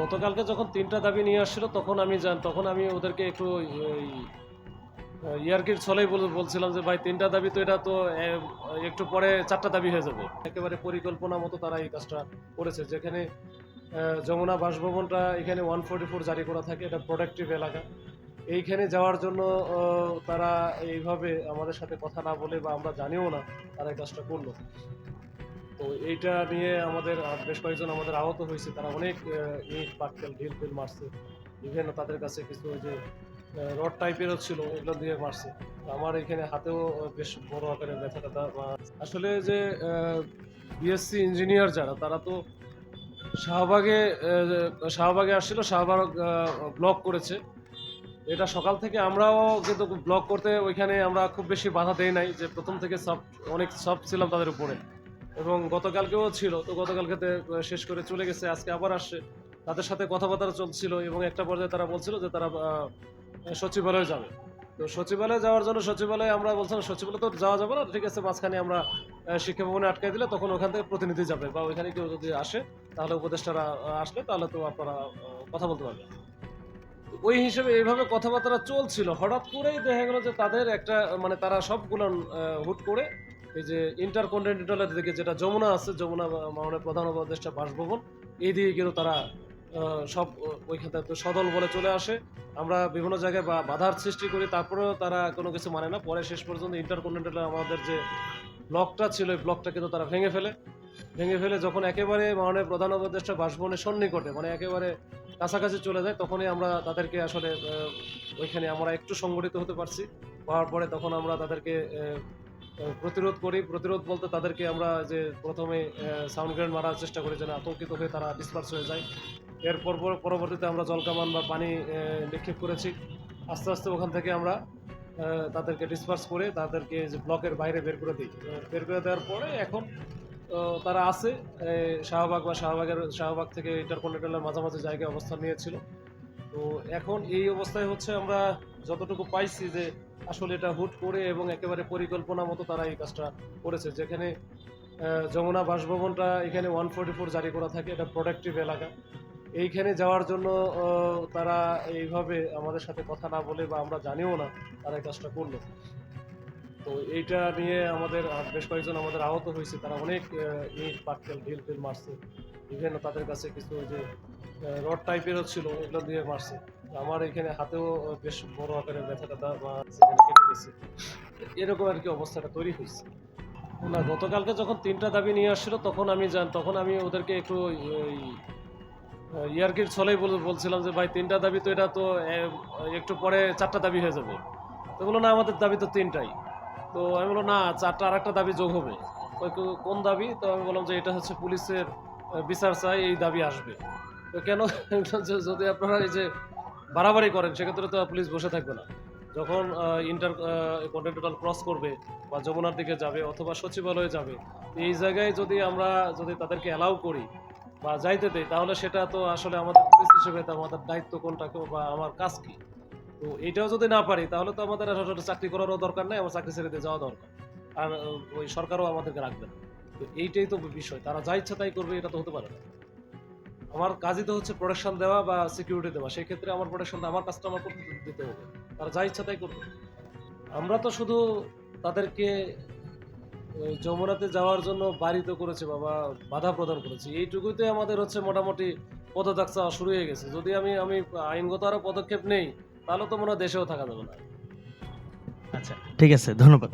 গতকালকে যখন তিনটা দাবি নিয়ে আসছিল, তখন আমি জান, তখন আমি ওদেরকে একটু ইয়ার্কির ছলেই বলছিলাম যে, ভাই, তিনটা দাবি তো এটা তো একটু পরে চারটা দাবি হয়ে যাবে। একেবারে পরিকল্পনা মতো তারা এই কাজটা করেছে। যেখানে যমুনা বাসভবনটা এখানে ওয়ান ফোর্টি ফোর জারি করা থাকে, এটা প্রোডাক্টিভ এলাকা। এইখানে যাওয়ার জন্য তারা এইভাবে আমাদের সাথে কথা না বলে বা আমরা জানিও না তারা এই কাজটা করল। তো এইটা নিয়ে আমাদের বেশ কয়েকজন আমাদের আহত হয়েছে। তারা অনেক ইট, পাটকেল, ঢিল ফিল মারছে। ইভেন তাদের কাছে কিছু ওই যে রড টাইপেরও ছিল এগুলো দিয়ে মারছে। আমার এখানে হাতেও বেশ বড় আকারের ব্যথা ট্যাথা বা- আসলে যে বিএসসি ইঞ্জিনিয়ার যারা, তারা তো শাহবাগে শাহবাগে আসছিল, শাহবাগ ব্লক করেছে। এটা সকাল থেকে আমরাও কিন্তু ব্লক করতে, ওইখানে আমরা খুব বেশি বাধা দেই নাই যে, প্রথম থেকে সব, অনেক সফট ছিলাম তাদের উপরে। এবং গতকালকেও ছিল, তো গতকালকে শেষ করে চলে গেছে, আজকে আবার আসছে। তাদের সাথে কথাবার্তা চলছিল এবং একটা পর্যায়ে তারা বলছিল যে তারা সচিবালয়ে যাবে। তো সচিবালয়ে যাওয়ার জন্য সচিবালয়ে আমরা বলছিলাম, সচিবালয়ে তো যাওয়া যাবে না, ঠিক আছে, মাঝখানে আমরা শিক্ষা ভবনে আটকাই দিলে তখন ওখান থেকে প্রতিনিধি যাবে বা ওইখানে কেউ যদি আসে, তাহলে উপদেষ্টারা আসলে তাহলে তো আপনারা কথা বলতে পারবেন। ওই হিসেবে এইভাবে কথাবার্তা চলছিল। হঠাৎ করেই দেখা গেল যে তাদের একটা মানে তারা সবগুলো হুট করে এই যে ইন্টারকন্টিনেন্টালের দিকে যেটা যমুনা আছে, যমুনা মাননীয় প্রধান উপদেষ্টা বাসভবন, এই দিকে কিন্তু তারা সব ওইখান থেকে সদল বলে চলে আসে। আমরা বিভিন্ন জায়গায় বা বাধার সৃষ্টি করি, তারপরেও তারা কোনো কিছু মানে না। পরে শেষ পর্যন্ত ইন্টারকন্টিনেন্টাল আমাদের যে ব্লকটা ছিল ওই ব্লকটা কিন্তু তারা ভেঙে ফেলে। ভেঙে ফেলে যখন একেবারে মাননীয় প্রধান উপদেষ্টা বাসভবনের সন্নিকটে মানে একেবারে কাছাকাছি চলে যায়, তখনই আমরা তাদেরকে আসলে ওইখানে আমরা একটু সংগঠিত হতে পারছি। হওয়ার পরে তখন আমরা তাদেরকে প্রতিরোধ করি। প্রতিরোধ বলতে তাদেরকে আমরা যে প্রথমে সাউন্ড গ্রেড মারার চেষ্টা করি যেন আতঙ্কিত হয়ে তারা ডিসপার্স হয়ে যায়। পর- পরবর্তীতে আমরা জলকামান বা পানি নিক্ষেপ করেছি। আস্তে আস্তে ওখান থেকে আমরা তাদেরকে ডিসপার্স করে তাদেরকে যে ব্লকের বাইরে বের করে দিই। বের করে দেওয়ার পরে এখন তারা আছে শাহবাগ বা শাহবাগের, শাহবাগ থেকে ইন্টারকন্টিনেন্টালের মাঝামাঝি জায়গায় অবস্থান নিয়েছিল। তো এখন এই অবস্থায় হচ্ছে আমরা যতটুকু পাইছি যে আসলে এটা হুট করে এবং একেবারে পরিকল্পনা মতো তারা এই কাজটা করেছে। যেখানে যমুনা বাসভবনটা এখানে ওয়ান ফোর্টি ফোর জারি করা থাকে, এটা প্রোডাক্টিভ এলাকা। এইখানে যাওয়ার জন্য তারা এইভাবে আমাদের সাথে কথা না বলে বা আমরা জানিও না তারা এই কাজটা করল। তো এইটা নিয়ে আমাদের বেশ কয়েকজন আমাদের আহত হয়েছে। তারা অনেক ইট, পাটকেল ঢিল ফিল মারছে। ইভেন তাদের কাছে কিছু ওই যে রড টাইপেরও ছিল এগুলো দিয়ে মারছে। আমার এখানে হাতেও বেশ বড় আকারের ব্যথা ট্যাথা বা কেটে গেছে এরকম আর কি অবস্থাটা তৈরি হয়েছে। না, গতকালকে যখন তিনটা দাবি নিয়ে আসছিল, তখন আমি জান, তখন আমি ওদেরকে একটু ইয়ার্কির ছলেই বল- বলছিলাম যে, ভাই, তিনটা দাবি তো এটা তো একটু পরে চারটা দাবি হয়ে যাবে। তো বলল, না, আমাদের দাবি তো তিনটাই। তো আমি বললাম, না, চারটা আর একটা দাবি যোগ হবে। কোন দাবি? তো আমি বললাম যে, এটা হচ্ছে পুলিশের বিচার চাই, এই দাবি আসবে। তো কেন? যদি আপনারা এই যে বাড়াবাড়ি করেন, সেক্ষেত্রে তো পুলিশ বসে থাকবে না। যখন ইন্টার কন্টিনেন্টাল ক্রস করবে বা যমুনার দিকে যাবে অথবা সচিবালয়ে যাবে, এই জায়গায় যদি আমরা যদি তাদেরকে অ্যালাউ করি বা যাইতে দেয় তাহলে সেটা তো আসলে আমাদের পুলিশ হিসেবে আমাদের দায়িত্ব কোনটা বা আমার কাজ কি? তো এটাও যদি না পারি, তাহলে তো আমাদের চাকরি করারও দরকার নেই আমার চাকরি ছেড়ে দিয়ে যাওয়া দরকার। আর ওই সরকারও আমাদেরকে রাখবে না। তো এইটাই তো বিষয়। তারা যা ইচ্ছা তাই করবে, এটা তো হতে পারে না। আমার কাজই তো হচ্ছে প্রোটেকশন দেওয়া বা সিকিউরিটি দেওয়া। সেই ক্ষেত্রে আমার প্রোটেকশনটা আমার কাজটা আমার করতে দিতে হবে। তারা যা ইচ্ছা তাই করবে। আমরা তো শুধু তাদেরকে যমুনাতে যাওয়ার জন্য বাড়িতে করেছে বাবা বাধা প্রদান করেছি। এইটুকুতে আমাদের হচ্ছে মোটামুটি পদত্যাগ চাওয়া শুরু হয়ে গেছে। যদি আমি আমি আইনগত আরও পদক্ষেপ নেই, তাহলে তো মনে হয় দেশেও থাকা যাবে না। আচ্ছা ঠিক আছে, ধন্যবাদ।